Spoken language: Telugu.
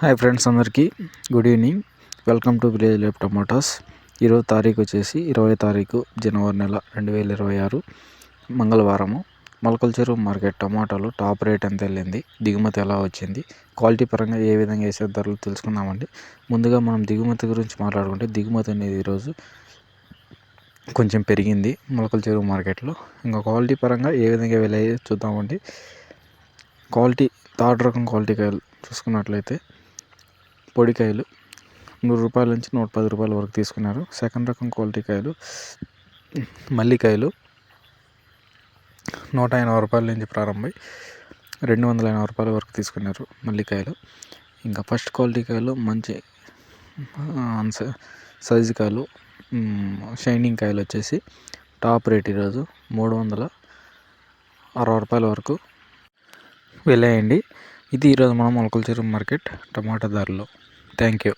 హాయ్ ఫ్రెండ్స్ అందరికీ. Good evening. Welcome to village life tomatoes. ఈరోజు తారీఖు వచ్చేసి ఇరవై తారీఖు జనవరి నెల రెండు వేల ఇరవై ఆరు మంగళవారము. మొలకల చెరువు మార్కెట్ టమాటాలు టాప్ రేట్ ఎంత వెళ్ళింది దిగుమతి ఎలా వచ్చింది? క్వాలిటీ పరంగా ఏ విధంగా వేసే ధరలు తెలుసుకుందామండి. ముందుగా మనం దిగుమతి గురించి మాట్లాడుకుంటే దిగుమతి అనేది ఈరోజు కొంచెం పెరిగింది మొలకల చెరువు మార్కెట్లో. ఇంకా క్వాలిటీ పరంగా ఏ విధంగా వెళ్ళాయి చూద్దామండి. క్వాలిటీ థర్డ్ రకం క్వాలిటీ చూసుకున్నట్లయితే పొడికాయలు నూరు రూపాయల నుంచి నూట పది రూపాయల వరకు తీసుకున్నారు. సెకండ్ రకం క్వాలిటీ కాయలు మల్లికాయలు నూట ఎనభై రూపాయల నుంచి ప్రారంభమై రెండు వందల ఎనభై రూపాయల వరకు తీసుకున్నారు మల్లికాయలు ఇంకా ఫస్ట్ క్వాలిటీ కాయలు మంచి సైజు కాయలు షైనింగ్ కాయలు వచ్చేసి టాప్ రేట్ ఈరోజు మూడు వందల అరవై రూపాయల వరకు వెళ్ళాయండి. ఇది ఈరోజు మన మొలకల చెరువు మార్కెట్ టమాటా ధరలు థ్యాంక్ యూ